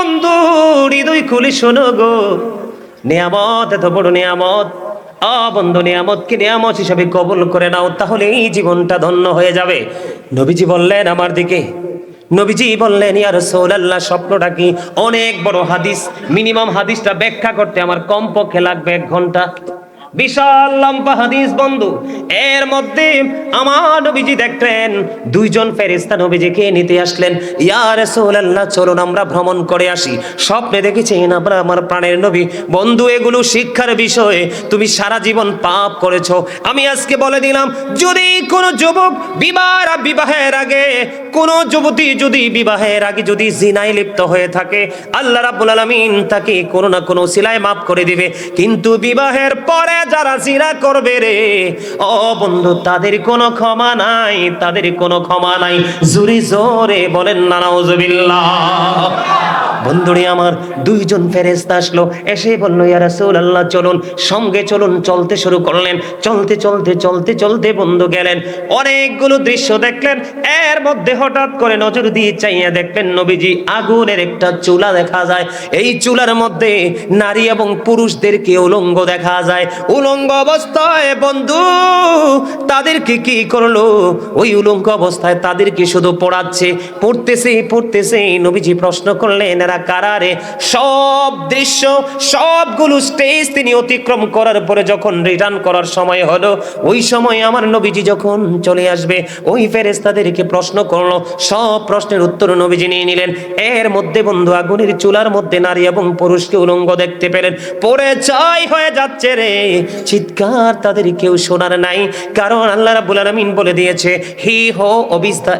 বন্ধু, হৃদয় খুলি শোনো গো। নিয়ামত, এত বড় নিয়ামত। অবন্ধু বন্ধু নিয়ামতকে নিয়ামত হিসাবে কবুল করে নাও তাহলে এই জীবনটা ধন্য হয়ে যাবে। নবীজি বললেন আমার দিকে। নবীজি বললেন, ইয়া রাসূলুল্লাহ, স্বপ্নটা কি? অনেক বড় হাদিস, মিনিমাম হাদিসটা ব্যাখ্যা করতে আমার কমপক্ষে লাগবে এক ঘণ্টা। বিশাল লম্বা হাদিস বন্ধু। এর মধ্যে আমার নবীজি দেখলেন, দুইজন ফেরেশতা নবীজিকে নিতে আসলেন। ইয়া রাসূলুল্লাহ, চলুন আমরা ভ্রমণ করে আসি। স্বপ্নে দেখেছেন আমরা আমার প্রাণের নবী। বন্ধু, এগুলো শিক্ষার বিষয়ে। তুমি সারা জীবন পাপ করেছ। আমি আজকে বলে দিলাম, যদি কোনো যুবক বিবাহ বিবাহের আগে, কোনো যুবতী যদি বিবাহের আগে যদি জিনায় লিপ্ত হয়ে থাকে, আল্লাহ রাব্বুল আলামিন তাকে কোনো না কোনো সিলায় মাফ করে দিবে। কিন্তু বিবাহের পরে যারা জিনা করবে রে? ও বন্ধু, তাদের কোনো ক্ষমা নাই, তাদের কোনো ক্ষমা নাই। জুরি জোরে বলেন না নাউজুবিল্লাহ বন্ধুরে আমার, দুইজন ফেরেস্তা আসলো। এসে বলল, ইয়া রাসূলুল্লাহ, চলুন, সঙ্গে চলুন, চলতে শুরু করলেন। চলতে চলতে চলতে চলতে বন্ধু গেলেন। অনেকগুলো দৃশ্য দেখলেন। এর মধ্যে হঠাৎ করে নজর দিয়ে চাইয়া দেখলেন নবীজি, আগুনের একটা চুলা দেখা যায়। এই চুলার মধ্যে নারী এবং পুরুষদেরকে উলঙ্গ দেখা যায়। উলঙ্গ অবস্থায়, বন্ধু, তাদেরকে কি করল? ওই উলঙ্গ অবস্থায় তাদেরকে শুধু পড়াচ্ছে। পড়তেছে পড়তেছে, নবীজি প্রশ্ন করলেন এরা কারারে, সব দৃশ্য, সবগুলো স্টেজ তিনি অতিক্রম করার পরে যখন রিটার্ন করার সময় হলো, ওই সময় আমার নবীজি যখন চলে আসবে, ওই ফেরেস্তাদেরকে প্রশ্ন করল, সব প্রশ্নের উত্তর নবীজি নিয়ে নিলেন। এর মধ্যে বন্ধু, আগুনের চুলার মধ্যে নারী এবং পুরুষকে উলঙ্গ দেখতে পেলেন। পড়ে চাই হয়ে যাচ্ছে রে। চিৎকার তাদের কেউ শোনার নাই, কারণ আল্লাহ রাব্বুল আলামিন বলে দিয়েছে, হি হো অবিস দা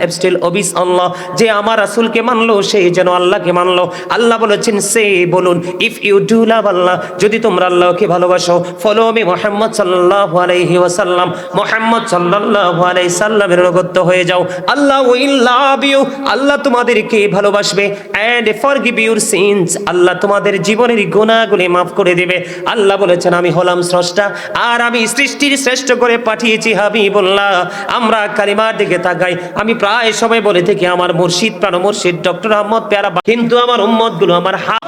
অবিস আল্লাহ, যে আমার রাসূলকে মানলো সেই যেন আল্লাহকে মানলো। আল্লাহ বলেছেন, সে বলুন if you do love Allah, যদি তোমরা আল্লাহকে ভালোবাসো ফলো মি মোহাম্মদ সাল্লাল্লাহু আলাইহি ওয়াসাল্লাম, মোহাম্মদ সাল্লাল্লাহু আলাইহি সাল্লামের অনুগত হয়ে যাও। আল্লাহ উইল লাভ ইউ আল্লাহ তোমাদেরকে ভালোবাসবে এন্ড ফরগিভ ইউর সিনস আল্লাহ তোমাদের জীবনের গুনাহগুলি মাফ করে দিবে। আল্লাহ বলেছেন, আমি হলাম স্রষ্টা, আর আমি সৃষ্টির শ্রেষ্ঠ করে পাঠিয়েছি হাবিবুল্লাহ। আমরা কালিমার দিকে তাকাই, আমি প্রায় সময় বলে থাকি, আমার মুর্শিদ প্রাণ মুর্শিদ ডক্টর আহমদ প্যারা কিন্তু আমার উম্মতগুলো আমার হাত।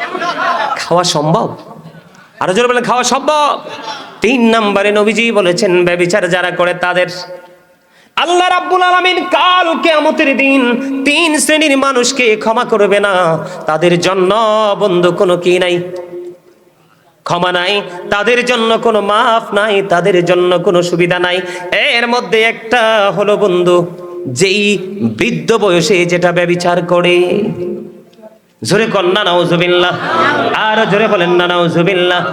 খাওয়া সম্ভব? আরও জোরে বলে খাওয়া সম্ভব? তিন নম্বরে নবীজি বলেছেন, ব্যবিচার যারা করে তাদের আল্লাহ রাব্বুল আলামিন কাল কিয়ামতের দিন তিন শ্রেণির মানুষকে ক্ষমা করবে না। তাদের জন্য কোনো কি নাই? ক্ষমা নাই, তাদের জন্য কোনো মাফ নাই, তাদের জন্য কোনো সুবিধা নাই। এর মধ্যে একটা হলো বন্ধু, যেই বৃদ্ধ বয়সে যেটা ব্যবিচার করে। জোরে কন্যা নাউজুবিল্লাহ। আর জোরে বলেন না, নাউজুবিল্লাহ।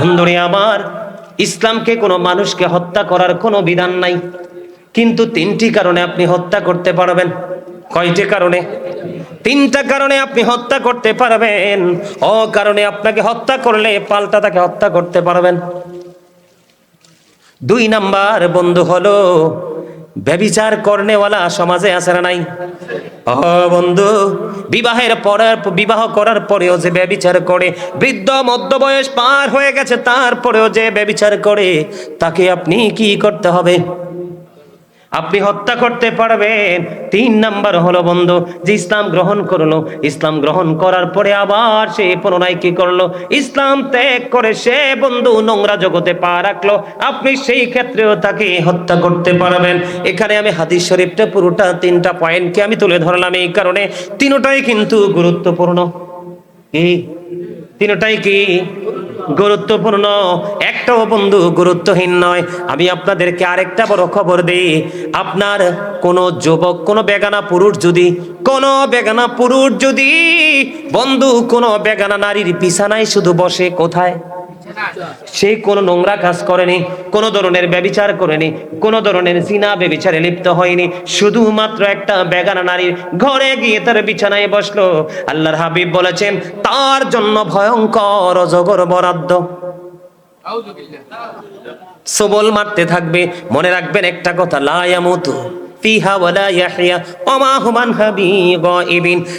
বন্ধুরে আমার, ইসলামকে কোনো মানুষকে হত্যা করার কোনো বিধান নাই। কিন্তু তিনটি কারণে আপনি হত্যা করতে পারবেন। কয়টি কারণে? তিনটা কারণে আপনি হত্যা করতে পারবেন। ও কারণে আপনাকে হত্যা করলে পাল্টা তাকে হত্যা করতে পারবেন। দুই নাম্বার বন্ধু হলো ব্যবিচার করনেওয়ালা সমাজে না নাই? ও বন্ধু, বিবাহের পরার বিবাহ করার পরেও যে ব্যবিচার করে, বৃদ্ধ মধ্য বয়স পার হয়ে গেছে, তারপরেও যে ব্যবিচার করে, তাকে আপনি কি করতে হবে? আপনি হত্যা করতে পারবেন। তিন নাম্বার হলো বন্ধু, যে ইসলাম গ্রহণ করল, ইসলাম গ্রহণ করার পরে আবার সে পুনরায় কি করল? ইসলাম ত্যাগ করে সে বন্ধু নোংরা জগতে পা রাখল। আপনি সেই ক্ষেত্রেও তাকে হত্যা করতে পারবেন। এখানে আমি হাদিস শরীফটা পুরোটা তিনটা পয়েন্টকে আমি তুলে ধরলাম। এই কারণে তিনটাই কিন্তু গুরুত্বপূর্ণ। কি? তিনটাই কি? গুরুত্বপূর্ণ। একটাও বন্ধু গুরুত্বহীন নয়। আমি আপনাদেরকে আরেকটা বড় খবর দিই। আপনার কোনো যুবক, কোনো বেগানা পুরুষ যদি, কোনো বেগানা পুরুষ যদি, বন্ধু, কোনো বেগানা নারীর বিছানায় শুধু বসে, কোথায়? সে কোনো নোংরা কাজ করেনি, কোনো ধরনের ব্যবিচার করেনি, কোনো ধরনের জিনা ব্যবিচারে লিপ্ত হয়নি। শুধুমাত্র একটা বেগানা নারীর ঘরে গিয়ে তার বিছানায় বসল। আল্লাহর হাবিব বলেছেন, তার জন্য ভয়ঙ্কর অজগর বরাদ্দ। সবল মারতে থাকবে। মনে রাখবেন একটা কথা লায়ামুতু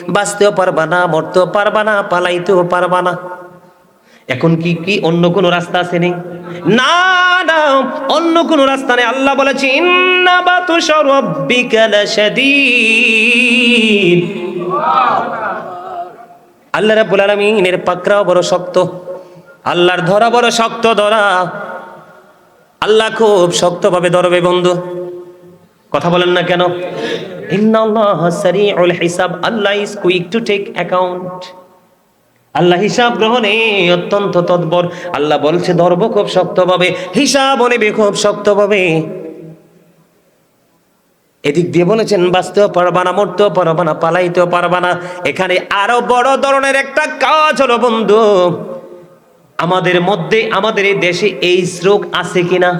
বাঁচতেও পারবা না, মরতেও পারবা না, পালাইতেও পারবা না। এখন কি কি অন্য কোন রাস্তা আছে নেই না না, অন্য কোন রাস্তা নেই। আল্লাহ বলেছে আল্লাহ রাব্বুল আলামিনের পাকড়াও বড় শক্ত। আল্লাহর ধরা বড় শক্ত ধরা। আল্লাহ খুব শক্তভাবে ধরবে বন্ধু। কথা বলেন না কেন? ইন্নাল্লাহ সারিউল হিসাব। Allah is quick to take account আল্লাহ হিসাব গ্রহণে অত্যন্ত তৎপর। আল্লাহ বলছে ধরবো খুব শক্তভাবে, হিসাব নেবে খুব শক্তভাবে। এদিক দিয়ে বলেছেন, বাঁচতেও পারবা না, মরতেও পারবা না, পালাইতেও পারবা না। এখানে আরও বড় ধরনের একটা কাজ হলো, বন্ধু, আমাদের মধ্যে, আমাদের এই দেশে এই রোগ আছে কিনা?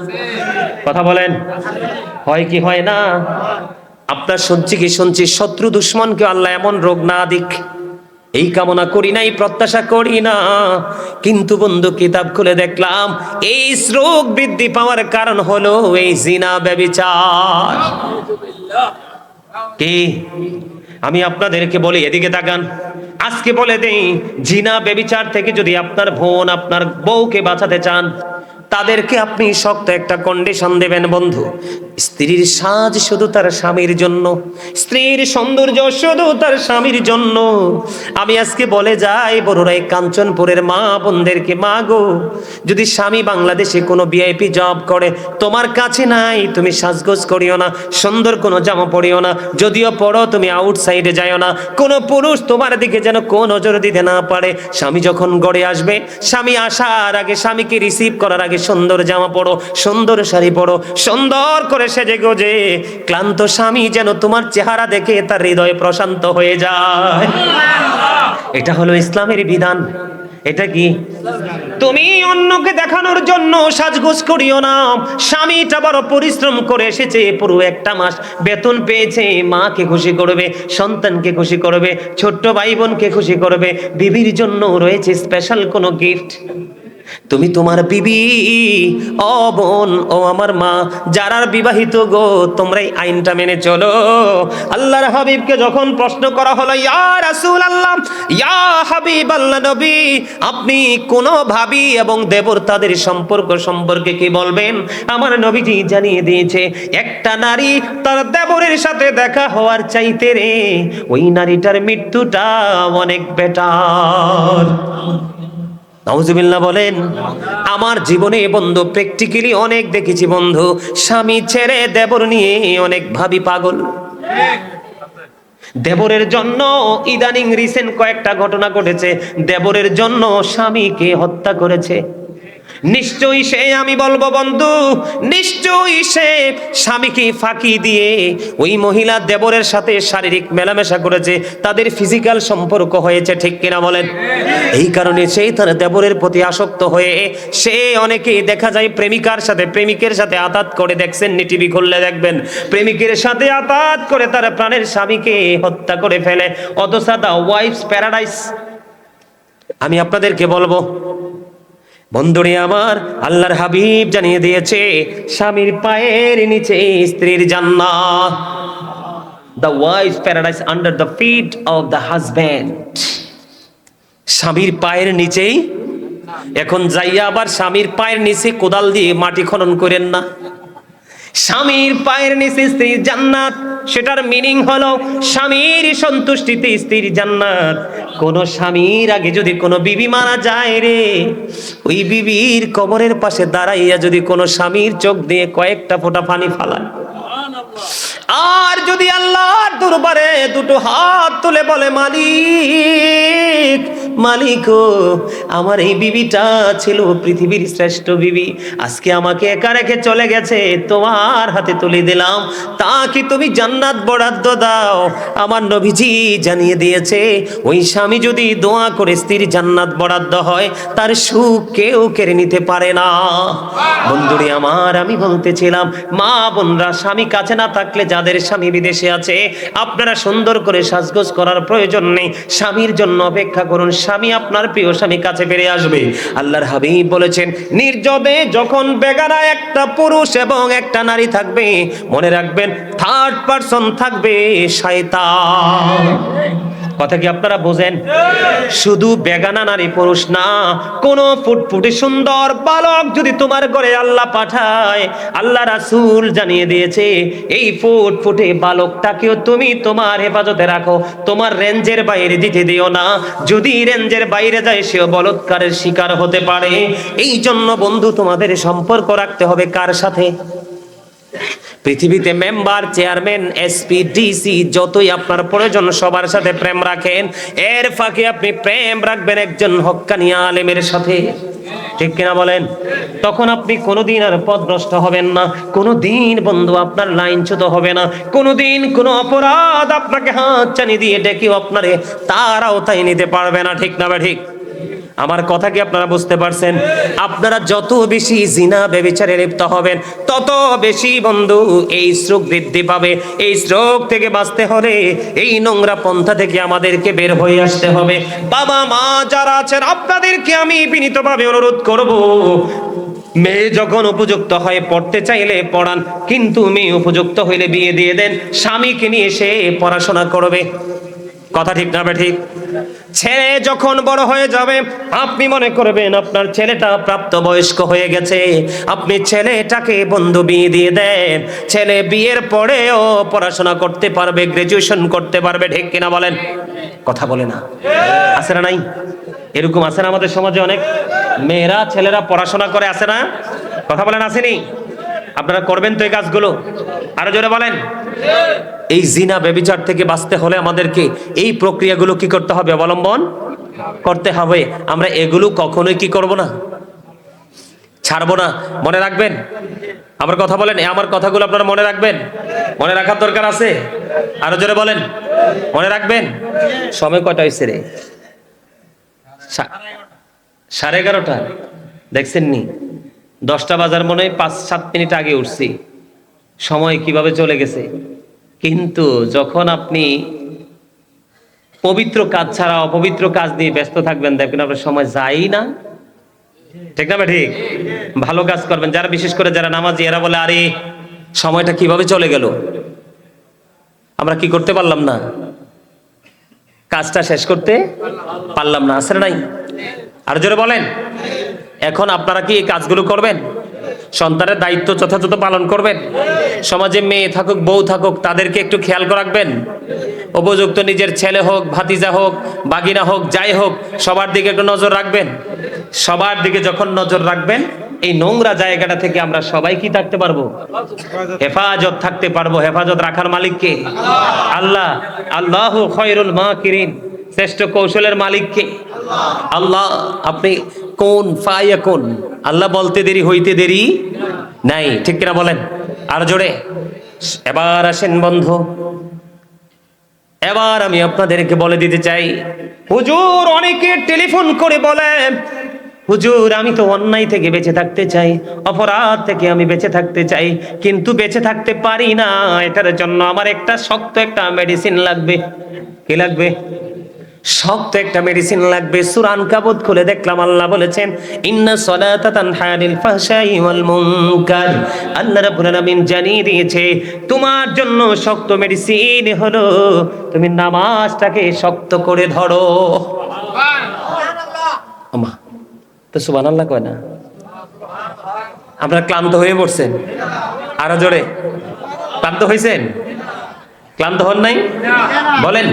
কথা বলেন। হয় কি হয় না? আপনার শুনছি কি শুনছি, শত্রু দুশ্মনকে আল্লাহ এমন রোগ না দিক। এই কামনা করি নাই, প্রত্যাশা করি না। কিন্তু বন্ধু, কিতাব খুলে দেখলাম, এই রোগ বৃদ্ধি পাওয়ার কারণ হলো এই জিনা ব্যবিচার। কি? আমি আপনাদেরকে বলি, এদিকে তাকান। আজকে বলে দেই, জিনা বেবিচার থেকে যদি আপনার বোন, আপনার বউকে বাঁচাতে চান তাদেরকে আপনি শক্ত একটা কন্ডিশন দেবেন, বন্ধু। স্ত্রীর সাজ শুধু তার স্বামীর জন্য, স্ত্রীর সৌন্দর্য শুধু তার স্বামীর জন্য। আমি আজকে বলে যাই বড়রাই কাঞ্চনপুরের মা বোনদেরকে, মা গো, যদি স্বামী বাংলাদেশে কোনো ভিআইপি জব করে, তোমার কাছে নাই, তুমি সাজগোজ করিও না, সুন্দর কোনো জামা পরিও না, যদিও পড়ো, তুমি আউটসাইডে যাইও না, কোনো পুরুষ তোমার দিকে যেন কোন নজর দিতে না পারে। স্বামী যখন গড়ে আসবে, স্বামী আসার আগে স্বামীকে রিসিভ করার আগে সুন্দর জামা পড়ো, সুন্দর শাড়ি পড়ো, সুন্দর করে সেজে গোজে। ক্লান্ত স্বামী যেন তোমার চেহারা দেখে তার হৃদয় প্রশান্ত হয়ে যায়। এটা হলো ইসলামের বিধান। এটা কি? তুমি অন্যকে দেখানোর জন্য সাজগোজ করিও না। স্বামীটা বড় পরিশ্রম করে এসেছে, পুরো একটা মাস বেতন পেয়েছে, মাকে খুশি করবে, সন্তানকে খুশি করবে, ছোট্ট ভাই বোনকে খুশি করবে, বিবির জন্য রয়েছে স্পেশাল কোনো গিফট তুমি তোমার বিবি, ও বোন, ও আমার মা, যারার বিবাহিত গো, তোমরা এই আইনটা মেনে চলো। আল্লাহর হাবিবকে যখন প্রশ্ন করা হলো, ইয়া রাসূল আল্লাহ ইয়া হাবিব আল্লাহ নবী, আপনি কোন ভাবি এবং দেবর তাদের সম্পর্ক সম্পর্কে কি বলবেন? আমার নবীজি জানিয়ে দিয়েছে, একটা নারী তার দেবরের সাথে দেখা হওয়ার চাইতে রে, ওই নারীটার মৃত্যুটা অনেক বেটার নাউজুবিল্লাহ বলেন, আমার জীবনে বন্ধু প্র্যাকটিক্যালি অনেক দেখেছি বন্ধু, স্বামী ছেড়ে দেবর নিয়ে অনেক ভাবি পাগল। দেবরের জন্য ইদানিং রিসেন্ট কয়েকটা ঘটনা ঘটেছে, দেবরের জন্য স্বামীকে হত্যা করেছে। নিশ্চয়ই সে আমি বলব, বন্ধু, নিশ্চয়ই সে স্বামীকে ফাঁকি দিয়ে ওই মহিলা দেবরের সাথে শারীরিক মেলামেশা করেছে, তাদের ফিজিক্যাল সম্পর্ক হয়েছে, ঠিক কিনা বলেন? এই কারণে সেই তার দেবরের প্রতি আসক্ত হয়ে সে অনেকেই দেখা যায় প্রেমিকার সাথে, প্রেমিকের সাথে আতাত করে দেখছেন, নি টিভি খুললে দেখবেন। প্রেমিকের সাথে আতাত করে তার প্রাণের স্বামীকে হত্যা করে ফেলে, অথচ দা ওয়াইফস প্যারাডাইস আমি আপনাদেরকে বলব বন্ধুরে আমার, আল্লাহর হাবিব জানিয়ে দিয়েছে, স্বামীর পায়ের নিচে স্ত্রীর জান্নাত। The wife paradise under the feet of the husband স্বামীর পায়ের নিচেই, এখন যাইয়া আবার স্বামীর পায়ের নিচে কোদাল দিয়ে মাটি খনন করেন না। স্বামীর পায়ের নিচে স্ত্রীর জান্নাত। সেটার মিনিং হলো, স্বামীর সন্তুষ্টিতে স্ত্রীর জান্নাত। কোন স্বামীর আগে যদি কোনো বিবি মারা যায় রে, ওই বিবির কবরের পাশে দাঁড়াইয়া যদি কোনো স্বামীর চোখ দিয়ে কয়েকটা ফোঁটা পানি ফালায়। আর যদি আল্লাহর দরবারে দুটো হাত তুলে বলে, মালিক মালিক আমার এই বিবিটা ছিল পৃথিবীর শ্রেষ্ঠ বিবি। আজকে আমাকে একা রেখে চলে গেছে, তোমার হাতে তুলে দিলাম। তা কি তুমি জান্নাত বরাদ্দ দাও। আমার নবীজি জানিয়ে দিয়েছে, ওই স্বামী যদি দোয়া করে স্ত্রীর জান্নাত বরাদ্দ হয়, তার সুখ কেউ কেড়ে নিতে পারে না। বন্ধুরে আমার, আমি বলতেছিলাম মা বোনরা, স্বামী কাছে না থাকলে যাদের স্বামী বিদেশে আছে, আপনারা সুন্দর করে সাজগোজ করার প্রয়োজন নেই। স্বামীর জন্য অপেক্ষা করুন স্বামী আপনার প্রিয় স্বামী কাছে ফিরে আসবে। আল্লাহর হাবিব বলেছেন, নির্জবে যখন বেগারা একটা পুরুষ এবং একটা নারী থাকবে, মনে রাখবেন থার্ড পারসন থাকবে, শয়তান। কথা কি আপনারা বোঝেন? শুধু বেগানা নারী পুরুষ না, কোন ফুটফুটে সুন্দর বালক যদি তোমার ঘরে আল্লাহ পাঠায়, আল্লাহ রাসূল জানিয়ে দিয়েছে, এই ফুটফুটে বালকটাকেও তুমি তোমার হেফাজতে রাখো, তোমার রেঞ্জের বাইরে দিতে দিও না। যদি রেঞ্জের বাইরে যায়, সেও বলৎকারের শিকার হতে পারে। এই জন্য বন্ধু, তোমাদের সম্পর্ক রাখতে হবে কার সাথে? পৃথিবীতে মেম্বার চেয়ারম্যান এসপি ডিসি যতই আপনার প্রয়োজন, সবার সাথে প্রেম রাখেন। এর ফাঁকে আপনি প্রেম রাখবেন একজন হক্কানি আলেমের সাথে। ঠিক কিনা বলেন? তখন আপনি কোনোদিন আর পথভ্রষ্ট হবেন না। কোনোদিন বন্ধু আপনার লাইনচ্যুত হবে না। কোনোদিন কোনো অপরাধ আপনাকে হাত চানি দিয়ে ডেকেও আপনারে তার আওতায় নিতে পারবে না। ঠিক না বা ঠিক? আমার কথা কি আপনারা বুঝতে পারছেন? আপনারা যত বেশি জিনা বেবিচারে লিপ্ত হবেন, তত বেশি বন্ধু এই স্ট্রোক বৃদ্ধি পাবে। এই স্ট্রোক থেকে বাঁচতে হলে এই নোংরা পন্থা থেকে আমাদেরকে বের হয়ে আসতে হবে। বাবা মা যারা আছেন, আপনাদেরকে আমি বিনীতভাবে অনুরোধ করব, মেয়ে যখন উপযুক্ত হয় পড়তে চাইলে পড়ান, কিন্তু মেয়ে উপযুক্ত হইলে বিয়ে দিয়ে দেন, স্বামীকে নিয়ে সে পড়াশোনা করবে। কথা ঠিক না ঠিক ছেলে যখন বড় হয়ে যাবে, আপনি মনে করবেন আপনার ছেলেটা প্রাপ্ত বয়স্ক হয়ে গেছে। আপনি ছেলেটাকে বন্ধু বিয়ে দিয়ে দেন। ছেলে বিয়ের পরেও পড়াশোনা করতে পারবে গ্রাজুয়েশন করতে পারবে, ঠিক কিনা বলেন? কথা বলে না। আছে না নাই? এরকম আছে না আমাদের সমাজে অনেক? মেয়েরা, ছেলেরা পড়াশোনা করে, আছে না? কথা বলেন, আসেনি? আপনারা করবেন তো এই কাজগুলো? আরও জোরে বলেন। এই জিনা বেবিচার থেকে বাঁচতে হলে আমাদেরকে এই প্রক্রিয়াগুলো কি করতে হবে অবলম্বন? করতে হবে। আমরা এগুলো কখনোই কি করব না? ছাড়বো না। মনে রাখবেন? আমার কথা বলেন আমার কথাগুলো আপনারা মনে রাখবেন? মনে রাখার দরকার আছে? আরও জোরে বলেন। মনে রাখবেন? সময় কটা হয়েছে রে? সাড়ে এগারোটা। দেখছেন নি দশটা বাজার মনে হয় পাঁচ, সাত মিনিট আগে উঠছি। সময় কীভাবে চলে গেছে? কিন্তু যখন আপনি পবিত্র কাজ ছাড়া অপবিত্র কাজ নিয়ে ব্যস্ত থাকবেন, দেখবেন আপনার সময় যাই না। ঠিক না ঠিক? ভালো কাজ করবেন। যারা বিশেষ করে যারা নামাজি, এরা বলে, আরে, সময়টা কীভাবে চলে গেল? আমরা কি করতে পারলাম না? কাজটা শেষ করতে পারলাম না। আসলে নাই? আর জোরে বলেন। এখন আপনারা কি এই কাজগুলো করবেন? সন্তানের দায়িত্ব যথাযথ পালন করবেন? সমাজে মেয়ে থাকুক, বউ থাকুক, তাদেরকে একটু খেয়াল রাখবেন? উপযুক্ত নিজের ছেলে হোক, ভাতিজা হোক, বাগিনা হোক, যাই হোক, সবার দিকে একটু নজর রাখবেন। সবার দিকে যখন নজর রাখবেন, এই নোংরা জায়গাটা থেকে আমরা সবাই কি থাকতে পারব? হেফাজত থাকতে পারব। হেফাজত রাখার মালিককে আল্লাহ। আল্লাহ খয়রুল মা কিরিন শ্রেষ্ঠ কৌশলের মালিককে আল্লাহ, আপনি কোন ফাইয়া কোন? আল্লাহ বলতে দেরি, হইতে দেরি নাই। ঠিক কিনা বলেন? আর জোরে। এবার আসেন বন্ধু। এবার আমি আপনাদেরকে বলে দিতে চাই। হুজুর, অনেকে টেলিফোন করে বলে, হুজুর, আমি তো অন্যায় থেকে বেঁচে থাকতে চাই, অপরাধ থেকে আমি বেঁচে থাকতে চাই, কিন্তু বেঁচে থাকতে পারি না। এটার জন্য আমার একটা শক্ত একটা মেডিসিন লাগবে। কি লাগবে? শক্ত একটা মেডিসিন লাগবে। সুরান কাবত খুলে দেখলাম আল্লাহ বলেছেন ইন্না সলাতা তানহা আনিল ফাহশাই ওয়াল মুনকার। আল্লাহ রাব্বুল আলামিন জানিয়ে দিয়েছে তোমার জন্য শক্ত মেডিসিন হলো তুমি নামাজটাকে শক্ত করে ধরো। আমা তো সুবহানাল্লাহ কয় না? আপনারা ক্লান্ত হয়ে পড়ছেন? আরও জোরে। ক্লান্ত হয়েছেন ক্লান্ত হন নাই? বলেন।